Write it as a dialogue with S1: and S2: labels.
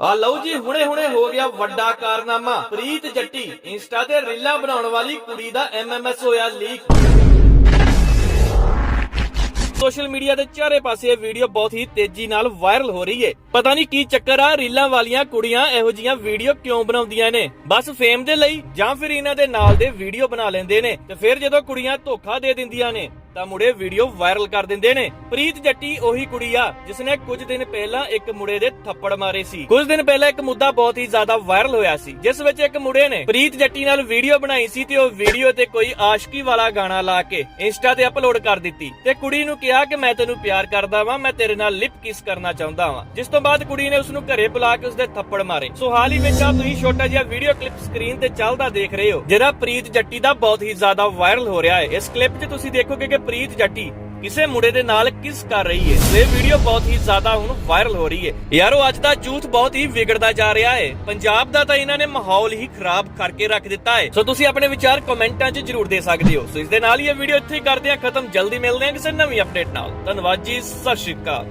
S1: ਆ ਲਓ ਜੀ, ਹੁਣੇ ਹੁਣੇ ਹੋ ਗਿਆ ਵੱਡਾ ਕਾਰਨਾਮਾ। ਪ੍ਰੀਤ ਜੱਟੀ, ਇੰਸਟਾ ਤੇ ਰੀਲਾਂ ਬਣਾਉਣ ਵਾਲੀ ਕੁੜੀ ਦਾ ਐਮਐਮਐਸ ਹੋਇਆ ਲੀਕ। ਸੋਸ਼ਲ ਮੀਡੀਆ ਦੇ ਚਾਰੇ ਪਾਸੇ ਇਹ ਵੀਡੀਓ ਬਹੁਤ ਹੀ ਤੇਜ਼ੀ ਨਾਲ ਵਾਇਰਲ ਹੋ ਰਹੀ ਏ। ਪਤਾ ਨਹੀਂ ਕੀ ਚੱਕਰ ਆ, ਰੀਲਾਂ ਵਾਲੀਆਂ ਕੁੜੀਆਂ ਇਹੋ ਜੀਆਂ ਵੀਡੀਓ ਕਿਉਂ ਬਣਾਉਂਦੀਆਂ ਨੇ? ਬਸ ਫੇਮ ਦੇ ਲਈ ਜਾਂ ਫਿਰ ਇਹਨਾਂ ਦੇ ਨਾਲ ਦੇ ਵੀਡੀਓ ਬਣਾ ਲੈਂਦੇ ਨੇ ਤੇ ਫਿਰ ਜਦੋਂ ਕੁੜੀਆਂ ਧੋਖਾ ਦੇ ਦਿੰਦੀਆਂ ਨੇ ਤਾਂ ਮੁੰਡੇ ਵੀਡੀਓ ਵਾਇਰਲ ਕਰ ਦਿੰਦੇ ਨੇ। ਪ੍ਰੀਤ ਜੱਟੀ ਉਹੀ ਕੁੜੀ ਆ, ਜਿਸਨੇ ਕੁਝ ਦਿਨ ਪਹਿਲਾਂ ਇੱਕ ਮੁੜੇ ਦੇ ਥੱਪੜ ਮਾਰੇ ਸੀ। ਕੁਝ ਦਿਨ ਪਹਿਲਾਂ ਇੱਕ ਮੁੱਦਾ ਬਹੁਤ ਹੀ ਜ਼ਿਆਦਾ ਵਾਇਰਲ ਹੋਇਆ ਸੀ, ਜਿਸ ਵਿੱਚ ਇੱਕ ਮੁੜੇ ਨੇ ਪ੍ਰੀਤ ਜੱਟੀ ਨਾਲ ਵੀਡੀਓ ਬਣਾਈ ਸੀ ਤੇ ਉਹ ਵੀਡੀਓ ਤੇ ਕੋਈ ਆਸ਼ਕੀ ਵਾਲਾ ਗਾਣਾ ਲਾ ਕੇ ਇੰਸਟਾ ਤੇ ਅਪਲੋਡ ਕਰ ਦਿੱਤੀ। ਤੇ ਕੁੜੀ ਨੂੰ ਕਿਹਾ ਕਿ ਮੈਂ ਤੈਨੂੰ ਪਿਆਰ ਕਰਦਾ ਵਾਂ, ਮੈਂ ਤੇਰੇ ਨਾਲ ਲਿਪ ਕਿਸ ਕਰਨਾ ਚਾਹੁੰਦਾ ਵਾਂ। ਜਿਸ ਤੋਂ ਬਾਅਦ ਕੁੜੀ ਨੇ ਉਸ ਨੂੰ ਘਰੇ ਬੁਲਾ ਕੇ ਉਸਦੇ ਥੱਪੜ ਮਾਰੇ। ਸੋ ਹਾਲ ਹੀ ਵਿੱਚ ਆ, ਤੁਸੀਂ ਛੋਟਾ ਜਿਹਾ ਵੀਡੀਓ ਕਲਿੱਪ ਸਕਰੀਨ ਤੇ ਚੱਲਦਾ ਦੇਖ ਰਹੇ ਹੋ, ਜਿਹੜਾ ਪ੍ਰੀਤ ਜੱਟੀ ਦਾ ਬਹੁਤ ਹੀ ਜ਼ਿਆਦਾ ਵਾਇਰਲ ਹੋ ਰਿਹਾ ਹੈ। ਇਸ ਕਲਿੱਪ 'ਚ ਤੁਸੀਂ ਦੇਖੋਗੇ ਕਿ ਪ੍ਰੀਤ ਜੱਟੀ ਕਿਸੇ ਮੁੰਡੇ ਦੇ ਨਾਲ ਕਿਸ ਕਰ ਰਹੀ ਹੈ ਇਹ ਵੀਡੀਓ ਬਹੁਤ ਹੀ ਜ਼ਿਆਦਾ ਹੁਣ ਵਾਇਰਲ ਹੋ ਰਹੀ ਹੈ ਯਾਰੋ, ਅੱਜ ਦਾ ਯੂਥ ਬਹੁਤ ਹੀ ਵਿਗੜਦਾ ਜਾ ਰਿਹਾ ਹੈ ਪੰਜਾਬ ਦਾ ਤਾਂ ਇਹਨਾਂ ਨੇ ਮਾਹੌਲ ਹੀ ਖਰਾਬ ਕਰਕੇ ਰੱਖ ਦਿੱਤਾ ਹੈ ਸੋ ਤੁਸੀਂ ਆਪਣੇ ਵਿਚਾਰ ਕਮੈਂਟਾਂ 'ਚ ਜਰੂਰ ਦੇ ਸਕਦੇ ਹੋ। ਸੋ ਇਸ ਦੇ ਨਾਲ ਹੀ ਇਹ ਵੀਡੀਓ ਇੱਥੇ ਕਰਦੇ ਹਾਂ ਖਤਮ, ਜਲਦੀ ਮਿਲਦੇ ਹਾਂ ਕਿਸੇ ਨਵੀਂ ਅਪਡੇਟ ਨਾਲ। ਧੰਨਵਾਦ ਜੀ, ਸਤਿ ਸ਼੍ਰੀ ਅਕਾਲ।